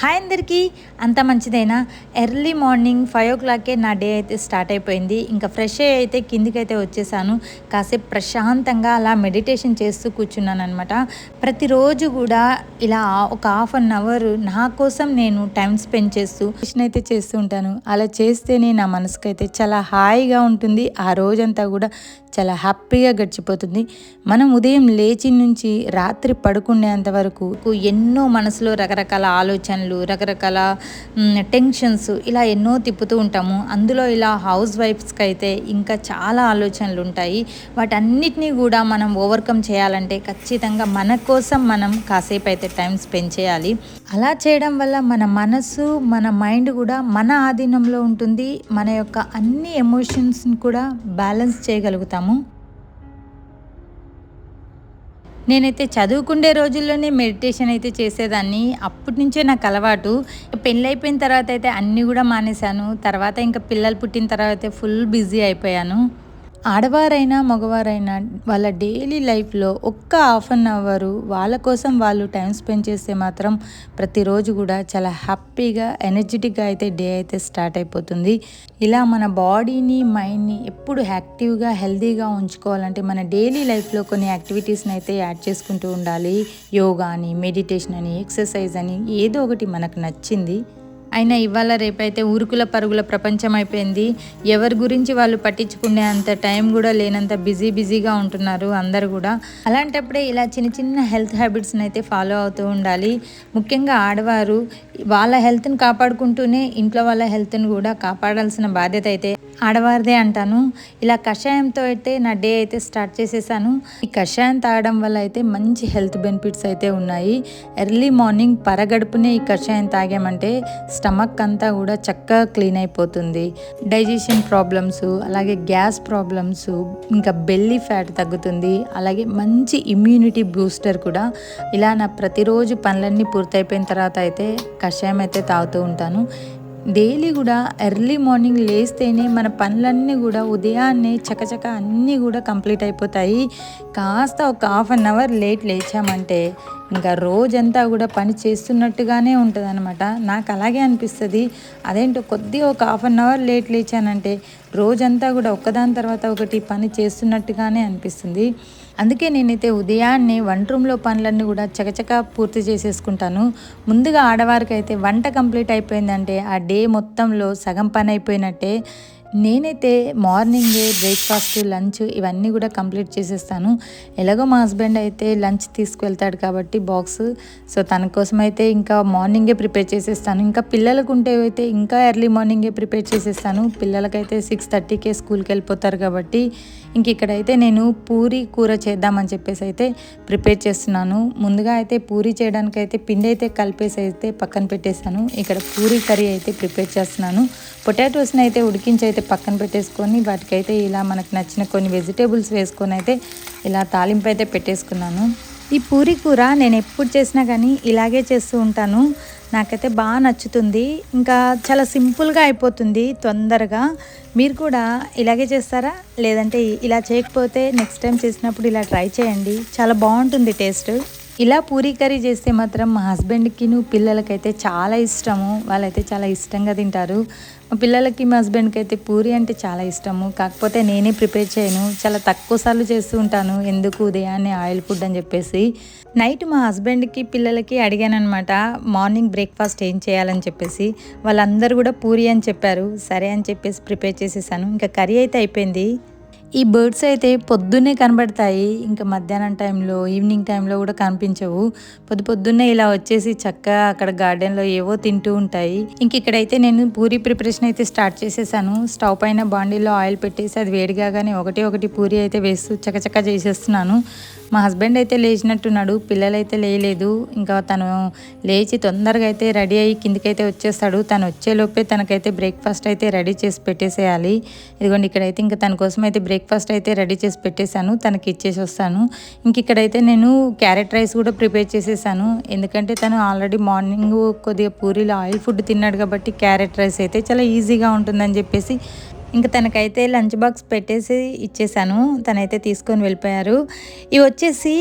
Hi అందరికీ. అంత మంచిదైనా? ఎర్లీ మార్నింగ్ ఫైవ్ ఓ క్లాక్కే నా డే అయితే స్టార్ట్ అయిపోయింది. ఇంకా ఫ్రెష్ అయ్యి అయితే కిందికైతే వచ్చేసాను. కాసేపు ప్రశాంతంగా అలా మెడిటేషన్ చేస్తూ కూర్చున్నాను అనమాట ప్రతిరోజు కూడా ఇలా ఒక హాఫ్ అన్ అవర్ నా కోసం నేను టైం స్పెండ్ చేస్తూ మెడిటేషన్ అయితే చేస్తూ ఉంటాను. అలా చేస్తేనే నా మనసుకైతే చాలా హాయిగా ఉంటుంది. ఆ రోజంతా కూడా చాలా హ్యాపీగా గడిచిపోతుంది. మనం ఉదయం లేచి నుంచి రాత్రి పడుకునేంత వరకు ఎన్నో మనసులో రకరకాల ఆలోచనలు రకరకాల టెన్షన్స్ ఇలా ఎన్నో తిప్పుతూ ఉంటాము. అందులో ఇలా హౌస్ వైఫ్స్కి అయితే ఇంకా చాలా ఆలోచనలు ఉంటాయి. వాటన్నిటినీ కూడా మనం ఓవర్కమ్ చేయాలంటే ఖచ్చితంగా మన కోసం మనం కాసేపు అయితే టైం స్పెండ్ చేయాలి. అలా చేయడం వల్ల మన మనసు మన మైండ్ కూడా మన ఆధీనంలో ఉంటుంది. మన యొక్క అన్ని ఎమోషన్స్ని కూడా బ్యాలెన్స్ చేయగలుగుతాము. నేనైతే చదువుకుండే రోజుల్లోనే మెడిటేషన్ అయితే చేసేదాన్ని. అప్పటి నుంచే నాకు అలవాటు. పెళ్ళైపోయిన తర్వాత అయితే అన్నీ కూడా మానేశాను. తర్వాత ఇంకా పిల్లలు పుట్టిన తర్వాత అయితే ఫుల్ బిజీ అయిపోయాను. ఆడవారైనా మగవారైనా వాళ్ళ డైలీ లైఫ్లో ఒక్క హాఫ్ అన్ అవరు వాళ్ళ కోసం వాళ్ళు టైం స్పెండ్ చేస్తే మాత్రం ప్రతిరోజు కూడా చాలా హ్యాపీగా ఎనర్జెటిక్గా అయితే డే అయితే స్టార్ట్ అయిపోతుంది. ఇలా మన బాడీని మైండ్ని ఎప్పుడు యాక్టివ్గా హెల్తీగా ఉంచుకోవాలంటే మన డైలీ లైఫ్లో కొన్ని యాక్టివిటీస్ని అయితే యాడ్ చేసుకుంటూ ఉండాలి. యోగా అని మెడిటేషన్ అని ఎక్సర్సైజ్ అని ఏదో ఒకటి మనకు నచ్చింది. అయినా ఇవాళ రేపైతే ఊరుకుల పరుగుల ప్రపంచం అయిపోయింది. ఎవరి గురించి వాళ్ళు పట్టించుకునే అంత టైం కూడా లేనంత బిజీ బిజీగా ఉంటున్నారు అందరు కూడా. అలాంటప్పుడే ఇలా చిన్న చిన్న హెల్త్ హ్యాబిట్స్ని అయితే ఫాలో అవుతూ ఉండాలి. ముఖ్యంగా ఆడవారు వాళ్ళ హెల్త్ని కాపాడుకుంటూనే ఇంట్లో వాళ్ళ హెల్త్ని కూడా కాపాడాల్సిన బాధ్యత అయితే ఆడవారిదే అంటాను. ఇలా కషాయంతో అయితే నా డే అయితే స్టార్ట్ చేసేసాను. ఈ కషాయం తాగడం వల్ల అయితే మంచి హెల్త్ బెనిఫిట్స్ అయితే ఉన్నాయి. ఎర్లీ మార్నింగ్ పరగడుపునే ఈ కషాయం తాగామంటే స్టమక్ అంతా కూడా చక్కగా క్లీన్ అయిపోతుంది. డైజెషన్ ప్రాబ్లమ్స్ అలాగే గ్యాస్ ప్రాబ్లమ్స్ ఇంకా బెల్లీ ఫ్యాట్ తగ్గుతుంది. అలాగే మంచి ఇమ్యూనిటీ బూస్టర్ కూడా. ఇలా నా ప్రతిరోజు పనులన్నీ పూర్తయిపోయిన తర్వాత అయితే కషాయం అయితే తాగుతూ ఉంటాను. డైలీ కూడా ఎర్లీ మార్నింగ్ లేస్తేనే మన పనులన్నీ కూడా ఉదయాన్నే చకచక అన్నీ కూడా కంప్లీట్ అయిపోతాయి. కాస్త ఒక హాఫ్ అన్ అవర్ లేట్ లేచామంటే ఇంకా రోజంతా కూడా పని చేస్తున్నట్టుగానే ఉంటుంది అనమాట నాకు అలాగే అనిపిస్తుంది. అదేంటో కొద్ది ఒక హాఫ్ అన్ అవర్ లేట్ లేచానంటే రోజంతా కూడా ఒకదాని తర్వాత ఒకటి పని చేస్తున్నట్టుగానే అనిపిస్తుంది. అందుకే నేనైతే ఉదయాన్నే వంట రూమ్లో పనులన్నీ కూడా చకచక పూర్తి చేసేసుకుంటాను. ముందుగా ఆడవారికి అయితే వంట కంప్లీట్ అయిపోయిందంటే ఆ డే మొత్తంలో సగం పని అయిపోయినట్టే. నేనైతే మార్నింగే బ్రేక్ఫాస్ట్ లంచ్ ఇవన్నీ కూడా కంప్లీట్ చేసేస్తాను. ఎలాగో మా హస్బెండ్ అయితే లంచ్ తీసుకువెళ్తాడు కాబట్టి బాక్స్. సో తన కోసం అయితే ఇంకా మార్నింగే ప్రిపేర్ చేసేస్తాను. ఇంకా పిల్లలకు ఉంటే అయితే ఇంకా ఎర్లీ మార్నింగే ప్రిపేర్ చేసేస్తాను. పిల్లలకైతే సిక్స్ థర్టీకే స్కూల్కి వెళ్ళిపోతారు కాబట్టి ఇంక ఇక్కడైతే నేను పూరి కూర చేద్దామని చెప్పేసి అయితే ప్రిపేర్ చేస్తున్నాను. ముందుగా అయితే పూరి చేయడానికి అయితే పిండి అయితే కలిపేసి అయితే పక్కన పెట్టేశాను ఇక్కడ పూరి కర్రీ అయితే ప్రిపేర్ చేస్తున్నాను. పొటాటోస్ని అయితే ఉడికించి అయితే పక్కన పెట్టేసుకొని వాటికైతే ఇలా మనకు నచ్చిన కొన్ని వెజిటేబుల్స్ వేసుకొని అయితే ఇలా తాలింపు అయితే పెట్టేసుకున్నాను. ఈ పూరి కూర నేను ఎప్పుడు చేసినా కానీ ఇలాగే చేస్తూ ఉంటాను. నాకైతే బాగా నచ్చుతుంది. ఇంకా చాలా సింపుల్గా అయిపోతుంది తొందరగా. మీరు కూడా ఇలాగే చేస్తారా? లేదంటే ఇలా చేయకపోతే నెక్స్ట్ టైం చేసినప్పుడు ఇలా ట్రై చేయండి. చాలా బాగుంటుంది టేస్ట్. ఇలా పూరీ కర్రీ చేస్తే మాత్రం మా హస్బెండ్కిను పిల్లలకైతే చాలా ఇష్టము. వాళ్ళైతే చాలా ఇష్టంగా తింటారు. మా పిల్లలకి మా హస్బెండ్కి అయితే పూరి అంటే చాలా ఇష్టము. కాకపోతే నేనే ప్రిపేర్ చేయను. చాలా తక్కువ సార్లు చేస్తూ ఉంటాను. ఎందుకు ఉదయాన్నే ఆయిల్ ఫుడ్ అని చెప్పేసి. నైట్ మా హస్బెండ్కి పిల్లలకి అడిగాను అనమాట మార్నింగ్ బ్రేక్ఫాస్ట్ ఏం చేయాలని చెప్పేసి? వాళ్ళందరూ కూడా పూరి అని చెప్పారు. సరే అని చెప్పేసి ప్రిపేర్ చేసేసాను. ఇంకా కర్రీ అయితే అయిపోయింది. ఈ బర్డ్స్ అయితే పొద్దున్నే కనబడతాయి. ఇంకా మధ్యాహ్నం టైంలో ఈవినింగ్ టైంలో కూడా కనిపించవు. పొద్దు పొద్దున్నే ఇలా వచ్చేసి చక్కగా అక్కడ గార్డెన్లో ఏవో తింటూ ఉంటాయి. ఇంక ఇక్కడైతే నేను పూరి ప్రిపరేషన్ అయితే స్టార్ట్ చేసేసాను. స్టవ్ పైన బాండీలో ఆయిల్ పెట్టేసి అది వేడిగానే ఒకటి ఒకటి పూరి అయితే వేస్తూ చకచక చేసేస్తున్నాను. మా హస్బెండ్ అయితే లేచినట్టున్నాడు. పిల్లలైతే లేయలేదు. ఇంకా తను లేచి తొందరగా అయితే రెడీ అయ్యి కిందికైతే వచ్చేస్తాడు. తను వచ్చేలోపే తనకైతే బ్రేక్ఫాస్ట్ అయితే రెడీ చేసి పెట్టేసేయాలి. ఇదిగోండి ఇక్కడైతే ఇంకా తన కోసం అయితే బ్రేక్ఫాస్ట్ అయితే రెడీ చేసి పెట్టేశాను తనకి ఇచ్చేసి వస్తాను. ఇంక ఇక్కడైతే నేను క్యారెట్ రైస్ కూడా ప్రిపేర్ చేసేసాను. ఎందుకంటే తను ఆల్రెడీ మార్నింగ్ కొద్దిగా పూరీలో ఆయిల్ ఫుడ్ తిన్నాడు కాబట్టి క్యారెట్ రైస్ అయితే చాలా ఈజీగా ఉంటుందని చెప్పేసి ఇంకా తనకైతే లంచ్ బాక్స్ పెట్టేసి ఇచ్చేసాను. తనైతే తీసుకొని వెళ్ళిపోయారు. ఇవి వచ్చేసి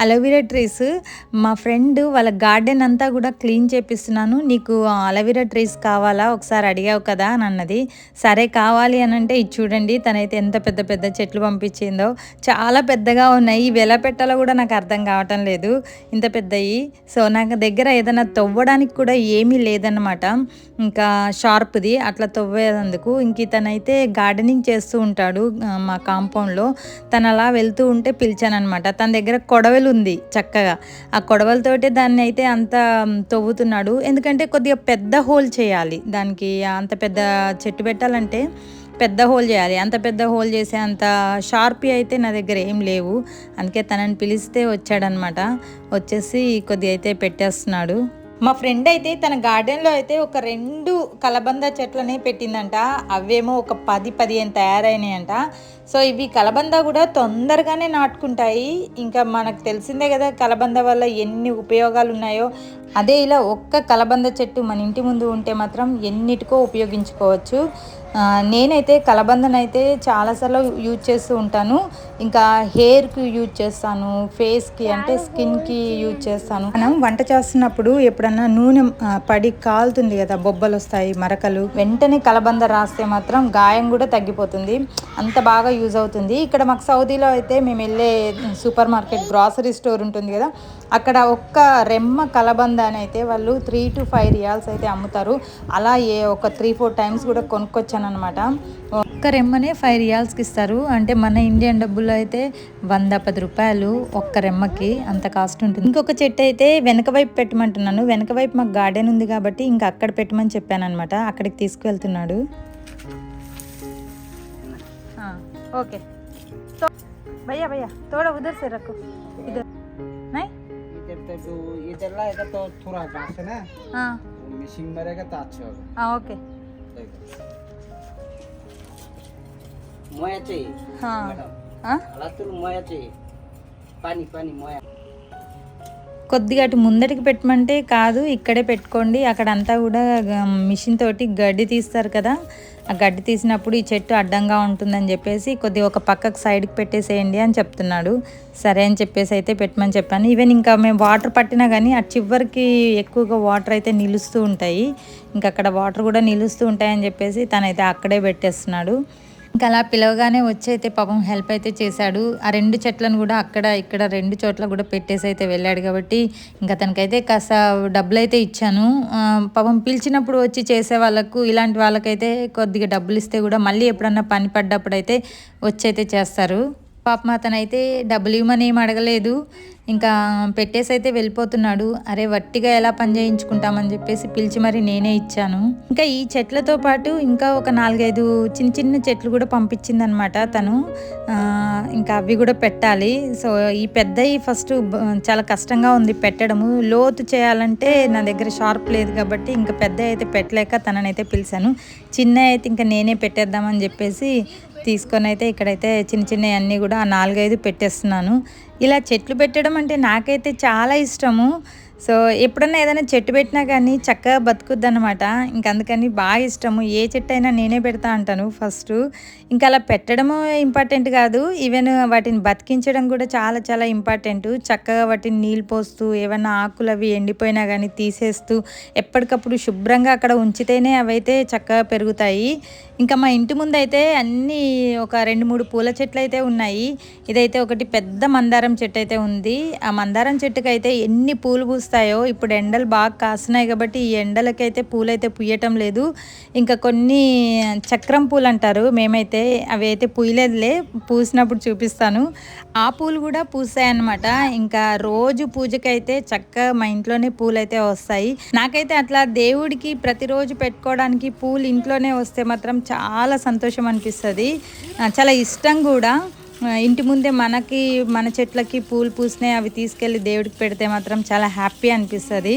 అలోవీరా ట్రీస్ మా ఫ్రెండ్ వాళ్ళ గార్డెన్ అంతా కూడా క్లీన్ చేపిస్తున్నాను. నీకు అలోవీరా ట్రీస్ కావాలా? ఒకసారి అడిగావు కదా అని అన్నది. సరే కావాలి అని అంటే ఇది చూడండి. తనైతే ఎంత పెద్ద పెద్ద చెట్లు పంపించిందో. చాలా పెద్దగా ఉన్నాయి. ఇవి ఎలా పెట్టాలో కూడా నాకు అర్థం కావటం లేదు. ఇంత పెద్దవి సో నాకు దగ్గర ఏదైనా తవ్వడానికి కూడా ఏమీ లేదన్నమాట. ఇంకా షార్ప్ది. అట్లా తవ్వేదందుకు ఇంక అయితే గార్డెనింగ్ చేస్తూ ఉంటాడు మా కాంపౌండ్లో. తను అలా వెళ్తూ ఉంటే పిలిచానమాట తన దగ్గర కొడవలు ఉంది చక్కగా. ఆ కొడవలతోటే దాన్ని అయితే అంత తవ్వుతున్నాడు. ఎందుకంటే కొద్దిగా పెద్ద హోల్ చేయాలి. దానికి అంత పెద్ద చెట్టు పెట్టాలంటే పెద్ద హోల్ చేయాలి. అంత పెద్ద హోల్ చేసే అంత షార్పీ అయితే నా దగ్గర ఏం లేవు. అందుకే తనని పిలిస్తే వచ్చాడనమాట వచ్చేసి కొద్దిగా అయితే పెట్టేస్తున్నాడు. మా ఫ్రెండ్ అయితే తన గార్డెన్లో అయితే ఒక రెండు కలబంద చెట్లని పెట్టిందంట. అవేమో ఒక పది పదిహేను తయారైనాయంట. సో ఇవి కలబంద కూడా తొందరగానే నాటుకుంటాయి. ఇంకా మనకు తెలిసిందే కదా కలబంద వల్ల ఎన్ని ఉపయోగాలు ఉన్నాయో అదే ఇలా ఒక్క కలబంద చెట్టు మన ఇంటి ముందు ఉంటే మాత్రం ఎన్నిటికో ఉపయోగించుకోవచ్చు. నేనైతే కలబందను అయితే చాలాసార్లు యూజ్ చేస్తూ ఉంటాను. ఇంకా హెయిర్కి యూజ్ చేస్తాను ఫేస్కి అంటే స్కిన్కి యూజ్ చేస్తాను. మనం వంట చేస్తున్నప్పుడు ఎప్పుడన్నా నూనె పడి కాలుతుంది కదా బొబ్బలు వస్తాయి మరకలు. వెంటనే కలబంద రాస్తే మాత్రం గాయం కూడా తగ్గిపోతుంది. అంత బాగా యూజ్ అవుతుంది. ఇక్కడ మాకు సౌదీలో అయితే మేము వెళ్ళే సూపర్ మార్కెట్ గ్రాసరీ స్టోర్ ఉంటుంది కదా అక్కడ ఒక్క రెమ్మ కలబంద అని అయితే వాళ్ళు త్రీ టు ఫైవ్ రియాల్స్ అయితే అమ్ముతారు. అలా ఏ ఒక త్రీ ఫోర్ టైమ్స్ కూడా కొనుక్కొచ్చాను అనమాట ఒక్క రెమ్మనే ఫైవ్ రియాల్స్కి ఇస్తారు. అంటే మన ఇండియన్ డబ్బుల్లో అయితే వంద పది రూపాయలు ఒక్క రెమ్మకి అంత కాస్ట్ ఉంటుంది. ఇంకొక చెట్టు అయితే వెనక వైపు పెట్టమంటున్నాను. వెనక వైపు మాకు గార్డెన్ ఉంది కాబట్టి ఇంకా అక్కడ పెట్టమని చెప్పాను అనమాట అక్కడికి తీసుకువెళ్తున్నాడు. ఓకే. భయ్యా భయ్యా తోడ ఉదర్ సే రఖో ఇదర్ ಇದು ಇದೆಲ್ಲ ಈಗ ತೂರ ಹಾಕಾಕ್ತೇನೆ ಮಿಷಿನ್ ಮರೆಗೆ ತಾಚಿ పని పని మోయ కొద్దిగా అటు ముందటికి పెట్టమంటే కాదు ఇక్కడే పెట్టుకోండి అక్కడంతా కూడా మిషన్ తోటి గడ్డి తీస్తారు కదా ఆ గడ్డి తీసినప్పుడు ఈ చెట్టు అడ్డంగా ఉంటుందని చెప్పేసి కొద్దిగా ఒక పక్కకు సైడ్కి పెట్టేసేయండి అని చెప్తున్నాడు. సరే అని చెప్పేసి అయితే పెట్టమని చెప్పాను. ఈవెన్ ఇంకా మేము వాటర్ పట్టినా కానీ ఆ చివరికి ఎక్కువగా వాటర్ అయితే నిలుస్తూ ఉంటాయి. ఇంకా అక్కడ వాటర్ కూడా నిలుస్తూ ఉంటాయని చెప్పేసి తనైతే అక్కడే పెట్టేస్తున్నాడు. ఇంకా అలా పిలవగానే వచ్చి అయితే పాపం హెల్ప్ అయితే చేశాడు. ఆ రెండు చెట్లను కూడా అక్కడ ఇక్కడ రెండు చోట్ల కూడా పెట్టేసి అయితే వెళ్ళాడు కాబట్టి ఇంకా తనకైతే కాస్త డబ్బులు అయితే ఇచ్చాను. పాపం పిలిచినప్పుడు వచ్చి చేసే వాళ్ళకు ఇలాంటి వాళ్ళకైతే కొద్దిగా డబ్బులు ఇస్తే కూడా మళ్ళీ ఎప్పుడన్నా పని పడ్డప్పుడు అయితే వచ్చి అయితే చేస్తారు. పాపం అతనైతే డబ్బులు ఇవ్వమని ఏం అడగలేదు. ఇంకా పెట్టేసి అయితే వెళ్ళిపోతున్నాడు. అరే వట్టిగా ఎలా పని చేయించుకుంటామని చెప్పేసి పిలిచి మరి నేనే ఇచ్చాను. ఇంకా ఈ చెట్లతో పాటు ఇంకా ఒక నాలుగైదు చిన్న చిన్న చెట్లు కూడా పంపించిందనమాట తను. ఇంకా అవి కూడా పెట్టాలి. సో ఈ పెద్దవి ఫస్ట్ చాలా కష్టంగా ఉంది పెట్టడము. లోతు చేయాలంటే నా దగ్గర షార్ప్ లేదు కాబట్టి ఇంకా పెద్ద అయితే పెట్టలేక తననైతే పిలిచాను. చిన్న అయితే ఇంకా నేనే పెట్టేద్దామని చెప్పేసి తీసుకొని అయితే ఇక్కడైతే చిన్న చిన్నవి అన్నీ కూడా నాలుగైదు పెట్టేస్తున్నాను. ఇలా చెట్లు పెట్టడం అంటే నాకైతే చాలా ఇష్టము. సో ఎప్పుడన్నా ఏదైనా చెట్టు పెట్టినా కానీ చక్కగా బతుకుద్ది అనమాట అందుకని బాగా ఇష్టము. ఏ చెట్టు అయినా నేనే పెడతా అంటాను ఫస్ట్. ఇంకా అలా పెట్టడము ఇంపార్టెంట్ కాదు. ఈవెన్ వాటిని బతికించడం కూడా చాలా చాలా ఇంపార్టెంట్. చక్కగా వాటిని నీళ్ళు పోస్తూ ఏమైనా ఆకులు అవి ఎండిపోయినా కానీ తీసేస్తూ ఎప్పటికప్పుడు శుభ్రంగా అక్కడ ఉంచితేనే అవైతే చక్కగా పెరుగుతాయి. ఇంకా మా ఇంటి ముందు అయితే అన్నీ ఒక రెండు మూడు పూల చెట్లు అయితే ఉన్నాయి. ఇదైతే ఒకటి పెద్ద మందారం చెట్టు అయితే ఉంది. ఆ మందారం చెట్టుకి అయితే ఎన్ని పూలు పూస్తాయో ఇప్పుడు ఎండలు బాగా కాసినాయి కాబట్టి ఈ ఎండలకైతే పూలైతే పూయటం లేదు. ఇంకా కొన్ని చక్రం పూలు అంటారు. మేమైతే అవి అయితే పూయలేదులే పూసినప్పుడు చూపిస్తాను. ఆ పూలు కూడా పూస్తాయి అన్నమాట ఇంకా రోజు పూజకైతే చక్కగా మా ఇంట్లోనే పూలు అయితే వస్తాయి. నాకైతే అట్లా దేవుడికి ప్రతిరోజు పెట్టుకోవడానికి పూలు ఇంట్లోనే వస్తే మాత్రం చాలా సంతోషం అనిపిస్తుంది. చాలా ఇష్టం కూడా. ఇంటి ముందే మనకి మన చెట్లకి పూలు పూసినాయి అవి తీసుకెళ్ళి దేవుడికి పెడితే మాత్రం చాలా హ్యాపీ అనిపిస్తుంది.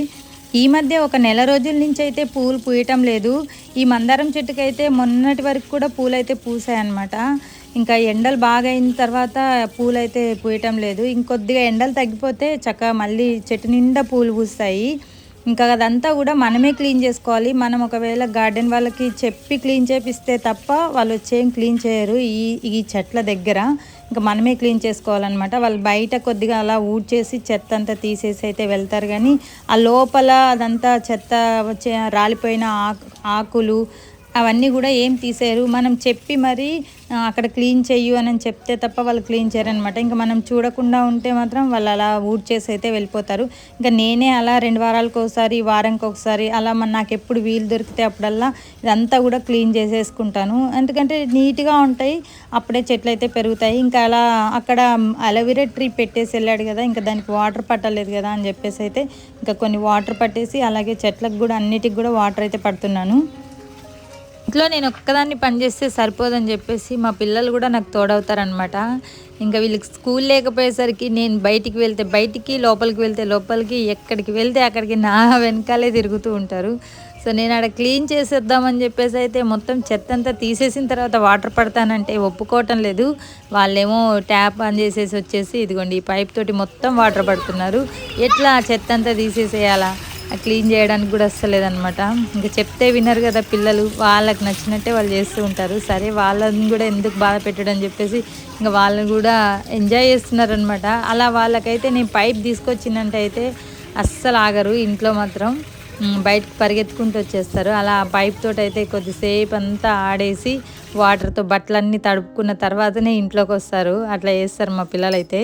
ఈ మధ్య ఒక నెల రోజుల నుంచి అయితే పూలు పూయటం లేదు. ఈ మందారం చెట్టుకి అయితే మొన్నటి వరకు కూడా పూలు అయితే పూసాయి అన్నమాట ఇంకా ఎండలు బాగా అయిన తర్వాత పూలు అయితే పూయటం లేదు. ఇంకొద్దిగా ఎండలు తగ్గిపోతే చక్కగా మళ్ళీ చెట్టు నిండా పూలు పూస్తాయి. ఇంకా అదంతా కూడా మనమే క్లీన్ చేసుకోవాలి. మనం ఒకవేళ గార్డెన్ వాళ్ళకి చెప్పి క్లీన్ చేపిస్తే తప్ప వాళ్ళు వచ్చేం క్లీన్ చేయరు ఈ ఈ చెట్ల దగ్గర. ఇంకా మనమే క్లీన్ చేసుకోవాలన్నమాట. వాళ్ళు బయట కొద్దిగా అలా ఊడ్చేసి చెత్త అంతా తీసేసి అయితే వెళ్తారు కానీ ఆ లోపల అదంతా చెత్త వచ్చే రాలిపోయిన ఆకు ఆకులు అవన్నీ కూడా ఏం తీసేయరు. మనం చెప్పి మరి అక్కడ క్లీన్ చెయ్యు అని చెప్తే తప్ప వాళ్ళు క్లీన్ చేయరనమాట ఇంకా మనం చూడకుండా ఉంటే మాత్రం వాళ్ళు అలా ఊడ్ చేసి అయితే వెళ్ళిపోతారు. ఇంకా నేనే అలా రెండు వారాలకు ఒకసారి వారానికి ఒకసారి అలా మన నాకు ఎప్పుడు వీలు దొరికితే అప్పుడల్లా ఇదంతా కూడా క్లీన్ చేసేసుకుంటాను. ఎందుకంటే నీట్గా ఉంటాయి అప్పుడే చెట్లు అయితే పెరుగుతాయి. ఇంకా అలా అక్కడ అలోవెరా ట్రీ పెట్టేసి వెళ్ళాడు కదా ఇంకా దానికి వాటర్ పట్టలేదు కదా అని చెప్పేసి అయితే ఇంకా కొన్ని వాటర్ పట్టేసి అలాగే చెట్లకు కూడా అన్నిటికి కూడా వాటర్ అయితే పడుతున్నాను. ఇంట్లో నేను ఒక్కదాన్ని పనిచేస్తే సరిపోదని చెప్పేసి మా పిల్లలు కూడా నాకు తోడవుతారనమాట ఇంకా వీళ్ళకి స్కూల్ లేకపోయేసరికి నేను బయటికి వెళ్తే బయటికి లోపలికి వెళ్తే లోపలికి ఎక్కడికి వెళ్తే అక్కడికి నా వెనకాలే తిరుగుతూ ఉంటారు. సో నేను అక్కడ క్లీన్ చేసేద్దామని చెప్పేసి అయితే మొత్తం చెత్త అంతా తీసేసిన తర్వాత వాటర్ పడతానంటే ఒప్పుకోవటం లేదు. వాళ్ళేమో ట్యాప్ ఆన్ చేసేసి వచ్చేసి ఇదిగోండి ఈ పైప్ తోటి మొత్తం వాటర్ పడుతున్నారు. ఎట్లా చెత్త అంతా తీసేసేయాలా? క్లీన్ చేయడానికి కూడా వస్తలేదనమాట ఇంకా చెప్తే వినరు కదా పిల్లలు వాళ్ళకి నచ్చినట్టే వాళ్ళు చేస్తూ ఉంటారు. సరే వాళ్ళని కూడా ఎందుకు బాధ పెట్టడం అని చెప్పేసి ఇంకా వాళ్ళు కూడా ఎంజాయ్ చేస్తున్నారనమాట అలా వాళ్ళకైతే నేను పైప్ తీసుకొచ్చిందంటే అయితే అస్సలు ఆగరు ఇంట్లో మాత్రం బయటకు పరిగెత్తుకుంటూ వచ్చేస్తారు. అలా ఆ పైప్ తోటి అయితే కొద్దిసేపు అంతా ఆడేసి వాటర్తో బట్టలన్నీ తడుపుకున్న తర్వాతనే ఇంట్లోకి వస్తారు. అట్లా చేస్తారు మా పిల్లలైతే.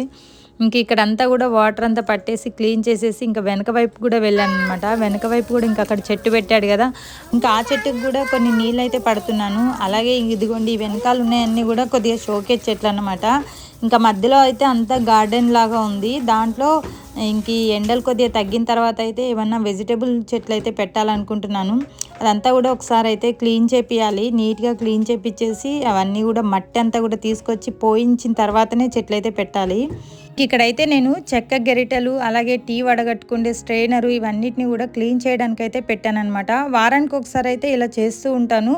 ఇంక ఇక్కడ అంతా కూడా వాటర్ అంతా పట్టేసి క్లీన్ చేసేసి ఇంకా వెనక వైపు కూడా వెళ్ళాను అనమాట వెనక వైపు కూడా ఇంకా అక్కడ చెట్టు పెట్టాడు కదా. ఇంకా ఆ చెట్టుకు కూడా కొన్ని నీళ్ళు అయితే పడుతున్నాను. అలాగే ఇదిగోండి ఈ వెనకాల ఉన్నాయన్నీ కూడా కొద్దిగా షోకేజ్ చెట్లు అనమాట ఇంకా మధ్యలో అయితే అంతా గార్డెన్ లాగా ఉంది. దాంట్లో ఇంక ఎండలు కొద్దిగా తగ్గిన తర్వాత అయితే ఏమన్నా వెజిటేబుల్ చెట్లు అయితే పెట్టాలనుకుంటున్నాను. అదంతా కూడా ఒకసారి అయితే క్లీన్ చేపియాలి నీట్గా క్లీన్ చేపించేసి అవన్నీ కూడా మట్టి అంతా కూడా తీసుకొచ్చి పోయించిన తర్వాతనే చెట్లు అయితే పెట్టాలి. ఇక్కడైతే నేను చెక్క గెరిటలు అలాగే టీ వడగట్టుకుండే స్ట్రైనరు ఇవన్నిటిని కూడా క్లీన్ చేయడానికి అయితే పెట్టానన్నమాట. వారానికి ఒకసారి అయితే ఇలా చేస్తూ ఉంటాను.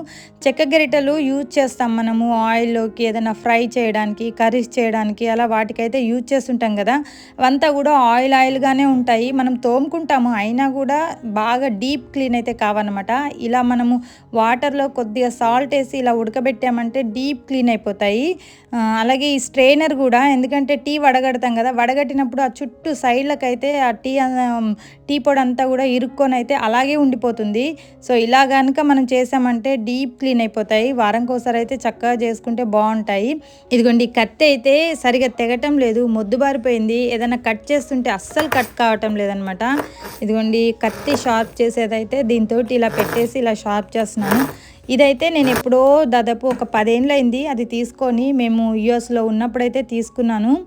చెక్క గెరిటెలు యూజ్ చేస్తాం మనము ఆయిల్లోకి ఏదైనా ఫ్రై చేయడానికి కర్రీస్ చేయడానికి అలా వాటికైతే యూజ్ చేస్తుంటాం కదా. అవంతా కూడా ఆయిల్ ఆయిల్గానే ఉంటాయి. మనం తోముకుంటాము అయినా కూడా బాగా డీప్ క్లీన్ అయితే కావన్నమాట. ఇలా మనము వాటర్లో కొద్దిగా సాల్ట్ వేసి ఇలా ఉడకబెట్టామంటే డీప్ క్లీన్ అయిపోతాయి. అలాగే ఈ స్ట్రైనర్ కూడా ఎందుకంటే టీ వడగడతాం కదా వడగట్టినప్పుడు ఆ చుట్టూ సైడ్లకు అయితే ఆ టీ టీ పొడి అంతా కూడా ఇరుక్కొని అయితే అలాగే ఉండిపోతుంది. సో ఇలా కనుక మనం చేసామంటే డీప్ క్లీన్ అయిపోతాయి. వారంకి ఒకసారి అయితే చక్కగా చేసుకుంటే బాగుంటాయి. ఇదిగోండి కత్తి అయితే సరిగా తెగటం లేదు మొద్దుబారిపోయింది ఏదైనా కట్ చేస్తుంటే అస్సలు కట్ కావటం లేదనమాట. ఇదిగోండి కత్తి షార్ప్ చేసేదైతే దీంతో ఇలా పెట్టేసి ఇలా షార్ప్ చేస్తున్నాను. ఇదైతే నేను ఎప్పుడో దాదాపు ఒక పదేళ్ళైంది అది తీసుకొని మేము యుఎస్లో ఉన్నప్పుడైతే తీసుకున్నాను.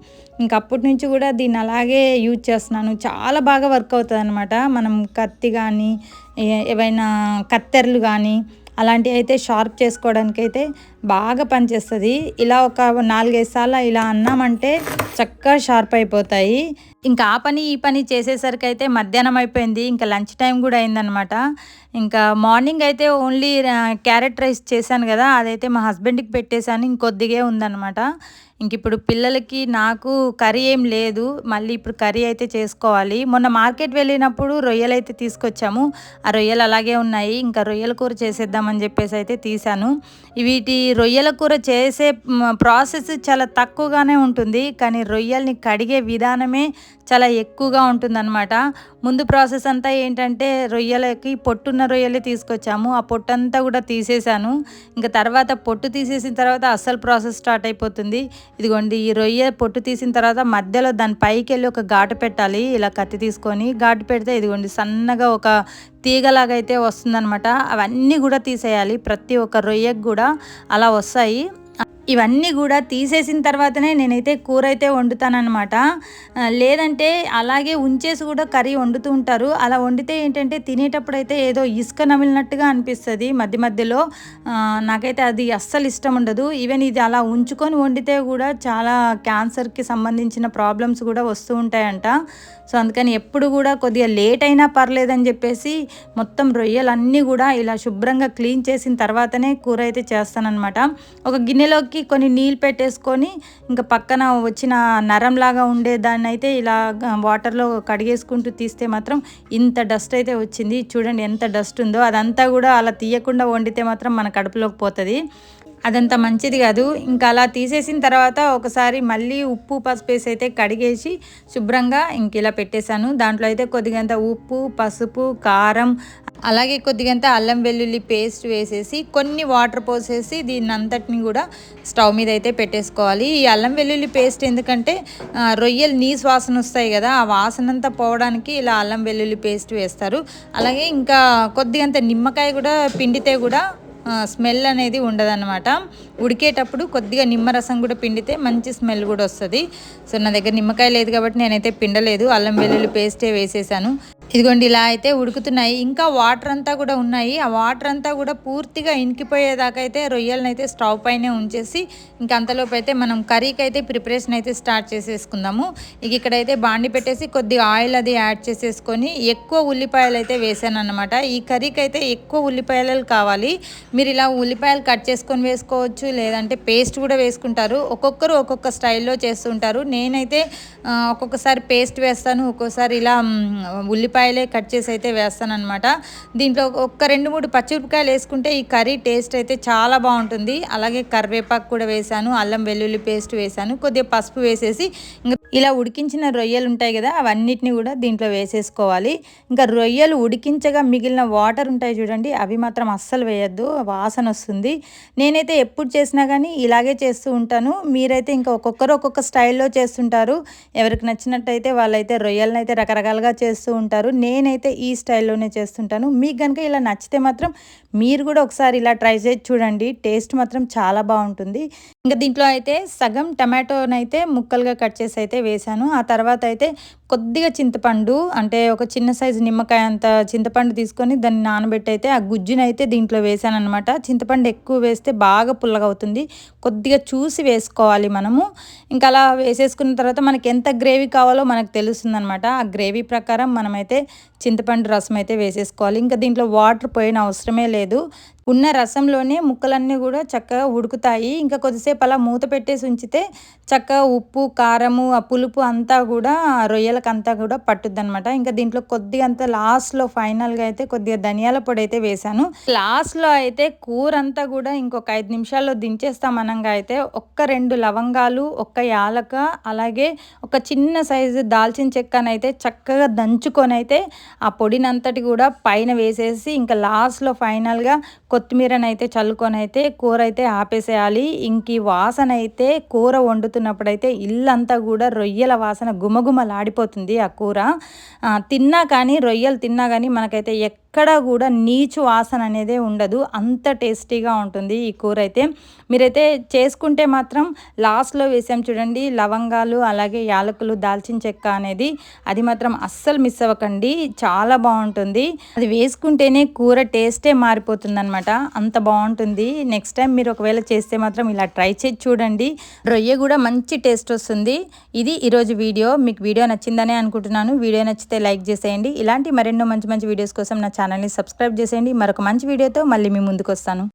ఇంక అప్పటి నుంచి కూడా దీన్ని అలాగే యూజ్ చేస్తున్నాను. చాలా బాగా వర్క్ అవుతుంది అనమాట మనం కత్తి కానీ ఏ- ఏవైనా కత్తెరలు కానీ అలాంటివి అయితే షార్ప్ చేసుకోవడానికి అయితే బాగా పనిచేస్తుంది. ఇలా ఒక నాలుగైదు సార్లు ఇలా అన్నామంటే చక్కగా షార్ప్ అయిపోతాయి. ఇంకా ఆ పని ఈ పని చేసేసరికి అయితే మధ్యాహ్నం అయిపోయింది. ఇంకా లంచ్ టైం కూడా అయిందనమాట ఇంకా మార్నింగ్ అయితే ఓన్లీ క్యారెట్ రైస్ చేశాను కదా అదైతే మా హస్బెండ్కి పెట్టేశాను. ఇంకొద్దిగే ఉందన్నమాట. ఇంక ఇప్పుడు పిల్లలకి నాకు కర్రీ ఏం లేదు మళ్ళీ ఇప్పుడు కర్రీ అయితే చేసుకోవాలి. మొన్న మార్కెట్ వెళ్ళినప్పుడు రొయ్యలు అయితే తీసుకొచ్చాము. ఆ రొయ్యలు అలాగే ఉన్నాయి. ఇంకా రొయ్యల కూర చేసేద్దామని చెప్పేసి అయితే తీసాను వీటి రొయ్యల కూర చేసే ప్రాసెస్ చాలా తక్కువగానే ఉంటుంది. కానీ రొయ్యల్ని కడిగే విధానమే చాలా ఎక్కువగా ఉంటుందన్నమాట. ముందు ప్రాసెస్ అంతా ఏంటంటే రొయ్యలకి పొట్టున్న రొయ్యలే తీసుకొచ్చాము. ఆ పొట్టు అంతా కూడా తీసేసాను ఇంకా తర్వాత పొట్టు తీసేసిన తర్వాత అస్సలు ప్రాసెస్ స్టార్ట్ అయిపోతుంది. ఇదిగోండి ఈ రొయ్య పొట్టు తీసిన తర్వాత మధ్యలో దాని పైకి వెళ్ళి ఒక ఘాటు పెట్టాలి. ఇలా కత్తి తీసుకొని ఘాటు పెడితే ఇదిగోండి సన్నగా ఒక తీగలాగా అయితే వస్తుందన్నమాట. అవన్నీ కూడా తీసేయాలి. ప్రతి ఒక్క రొయ్యకు కూడా అలా వస్తాయి. ఇవన్నీ కూడా తీసేసిన తర్వాతనే నేనైతే కూర అయితే వండుతానమాట లేదంటే అలాగే ఉంచేసి కూడా కర్రీ వండుతూ ఉంటారు. అలా వండితే ఏంటంటే తినేటప్పుడు అయితే ఏదో ఇసుక నమిలినట్టుగా అనిపిస్తుంది మధ్య మధ్యలో. నాకైతే అది అస్సలు ఇష్టం ఉండదు. ఈవెన్ ఇది అలా ఉంచుకొని వండితే కూడా చాలా క్యాన్సర్కి సంబంధించిన ప్రాబ్లమ్స్ కూడా వస్తూ ఉంటాయంట. సో అందుకని ఎప్పుడు కూడా కొద్దిగా లేట్ అయినా పర్లేదని చెప్పేసి మొత్తం రొయ్యలన్నీ కూడా ఇలా శుభ్రంగా క్లీన్ చేసిన తర్వాతనే కూర అయితే చేస్తానన్నమాట. ఒక గిన్నెలోకి అందులోకి కొన్ని నీళ్ళు పెట్టేసుకొని ఇంకా పక్కన వచ్చిన నరంలాగా ఉండే దాన్ని అయితే ఇలా వాటర్లో కడిగేసుకుంటూ తీస్తే మాత్రం ఇంత డస్ట్ అయితే వచ్చింది. చూడండి ఎంత డస్ట్ ఉందో. అదంతా కూడా అలా తీయకుండా వండితే మాత్రం మన కడుపులోకి పోతుంది. అదంత మంచిది కాదు. ఇంకా అలా తీసేసిన తర్వాత ఒకసారి మళ్ళీ ఉప్పు పసుపు వేసి అయితే కడిగేసి శుభ్రంగా ఇంక ఇలా పెట్టేశాను. దాంట్లో అయితే కొద్దిగంత ఉప్పు పసుపు కారం అలాగే కొద్దిగంత అల్లం వెల్లుల్లి పేస్ట్ వేసేసి కొన్ని వాటర్ పోసేసి దీన్ని అంతటిని కూడా స్టవ్ మీద అయితే పెట్టేసుకోవాలి. ఈ అల్లం వెల్లుల్లి పేస్ట్ ఎందుకంటే రొయ్యలు నీస్ వాసన వస్తాయి కదా ఆ వాసన అంతా పోవడానికి ఇలా అల్లం వెల్లుల్లి పేస్ట్ వేస్తారు. అలాగే ఇంకా కొద్దిగంత నిమ్మకాయ కూడా పిండితే కూడా స్మెల్ అనేది ఉండదన్నమాట. ఉడికేటప్పుడు కొద్దిగా నిమ్మరసం కూడా పిండితే మంచి స్మెల్ కూడా వస్తుంది. సో నా దగ్గర నిమ్మకాయ లేదు కాబట్టి నేనైతే పిండలేదు. అల్లం వెల్లుల్లి పేస్టే వేసేసాను. ఇదిగోండి ఇలా అయితే ఉడుకుతున్నాయి. ఇంకా వాటర్ అంతా కూడా ఉన్నాయి. ఆ వాటర్ అంతా కూడా పూర్తిగా ఇంకిపోయేదాకా అయితే రొయ్యలను అయితే స్టవ్ పైనే ఉంచేసి ఇంకా అంతలోపు అయితే మనం కర్రీకి అయితే ప్రిపరేషన్ అయితే స్టార్ట్ చేసేసుకుందాము. ఇక ఇక్కడైతే బాండి పెట్టేసి కొద్దిగా ఆయిల్ అది యాడ్ చేసేసుకొని ఎక్కువ ఉల్లిపాయలు అయితే వేసాను అనమాట ఈ కర్రీకి అయితే ఎక్కువ ఉల్లిపాయలు కావాలి. మీరు ఇలా ఉల్లిపాయలు కట్ చేసుకొని వేసుకోవచ్చు లేదంటే పేస్ట్ కూడా వేసుకుంటారు. ఒక్కొక్కరు ఒక్కొక్క స్టైల్లో చేస్తుంటారు. నేనైతే ఒక్కొక్కసారి పేస్ట్ వేస్తాను ఒక్కొక్కసారి ఇలా ఉల్లిపాయలు ఉల్లిపాయలే కట్ చేసి అయితే వేస్తాను అనమాట దీంట్లో ఒక్క రెండు మూడు పచ్చిమిరపకాయలు వేసుకుంటే ఈ కర్రీ టేస్ట్ అయితే చాలా బాగుంటుంది. అలాగే కరివేపాకు కూడా వేసాను అల్లం వెల్లుల్లి పేస్ట్ వేసాను కొద్దిగా పసుపు వేసేసి ఇంకా ఇలా ఉడికించిన రొయ్యలు ఉంటాయి కదా అవన్నిటిని కూడా దీంట్లో వేసేసుకోవాలి. ఇంకా రొయ్యలు ఉడికించగా మిగిలిన వాటర్ ఉంటాయి చూడండి అవి మాత్రం అస్సలు వేయద్దు వాసన వస్తుంది. నేనైతే ఎప్పుడు చేసినా కానీ ఇలాగే చేస్తూ ఉంటాను. మీరైతే ఇంకా ఒక్కొక్కరు ఒక్కొక్క స్టైల్లో చేస్తుంటారు. ఎవరికి నచ్చినట్టయితే వాళ్ళైతే రొయ్యలను అయితే రకరకాలుగా చేస్తూ ఉంటారు. నేనైతే ఈ స్టైల్లోనే చేస్తుంటాను. మీకు కనుక ఇలా నచ్చితే మాత్రం మీరు కూడా ఒకసారి ఇలా ట్రై చేసి చూడండి. టేస్ట్ మాత్రం చాలా బాగుంటుంది. ఇంకా దీంట్లో అయితే సగం టమాటోనైతే ముక్కలుగా కట్ చేసి అయితే వేశాను. ఆ తర్వాత అయితే కొద్దిగా చింతపండు అంటే ఒక చిన్న సైజు నిమ్మకాయ అంత చింతపండు తీసుకొని దాన్ని నానబెట్టి అయితే ఆ గుజ్జునైతే దీంట్లో వేసాను అనమాట చింతపండు ఎక్కువ వేస్తే బాగా పుల్లగా అవుతుంది. కొద్దిగా చూసి వేసుకోవాలి మనము. ఇంకా అలా వేసేసుకున్న తర్వాత మనకి ఎంత గ్రేవీ కావాలో మనకు తెలుస్తుంది అనమాట ఆ గ్రేవీ ప్రకారం మనమైతే చింతపండు రసం అయితే వేసేసుకోవాలి. ఇంకా దీంట్లో వాటర్ పోయిన అవసరమే లేదు. ఉన్న రసంలోనే ముక్కలన్నీ కూడా చక్కగా ఉడుకుతాయి. ఇంకా కొద్దిసేపు అలా మూత పెట్టేసి ఉంచితే చక్కగా ఉప్పు కారము ఆ పులుపు అంతా కూడా రొయ్యలకు అంతా కూడా పట్టుద్ది అనమాట ఇంకా దీంట్లో కొద్దిగా అంతా లాస్ట్లో ఫైనల్గా అయితే కొద్దిగా ధనియాల పొడి అయితే వేశాను. లాస్ట్లో అయితే కూర అంతా కూడా ఇంకొక ఐదు నిమిషాల్లో దించేస్తాం అనంగా అయితే ఒక్క రెండు లవంగాలు ఒక్క యాలక అలాగే ఒక చిన్న సైజు దాల్చిన చెక్కనైతే చక్కగా దంచుకొని అయితే ఆ పొడినంతటి కూడా పైన వేసేసి ఇంకా లాస్ట్లో ఫైనల్గా కొత్తిమీరని అయితే చల్లుకొని అయితే కూర అయితే ఆపేసేయాలి. ఇంక ఈ వాసన అయితే కూర వండుతున్నప్పుడు అయితే ఇల్లంతా కూడా రొయ్యల వాసన గుమగుమలాడిపోతుంది ఆ కూర. తిన్నా కానీ రొయ్యలు తిన్నా కానీ మనకైతే ఎక్కడ కూడా నీచు వాసన అనేదే ఉండదు. అంత టేస్టీగా ఉంటుంది ఈ కూర అయితే మీరైతే చేసుకుంటే మాత్రం లాస్ట్లో వేసాం చూడండి లవంగాలు అలాగే యాలకులు దాల్చిన చెక్క అనేది అది మాత్రం అస్సలు మిస్ అవ్వకండి. చాలా బాగుంటుంది. అది వేసుకుంటేనే కూర టేస్టే మారిపోతుంది అనమాట అంత బాగుంటుంది. నెక్స్ట్ టైం మీరు ఒకవేళ చేస్తే మాత్రం ఇలా ట్రై చేసి చూడండి. రొయ్య కూడా మంచి టేస్ట్ వస్తుంది. ఇది ఈరోజు వీడియో. మీకు వీడియో నచ్చిందనే అనుకుంటున్నాను. వీడియో నచ్చితే లైక్ చేసేయండి. ఇలాంటి మరెన్నో మంచి మంచి వీడియోస్ కోసం నా ఛానల్ని సబ్స్క్రైబ్ చేసేయండి. మరొక మంచి వీడియోతో మళ్ళీ మీ ముందుకు వస్తాను.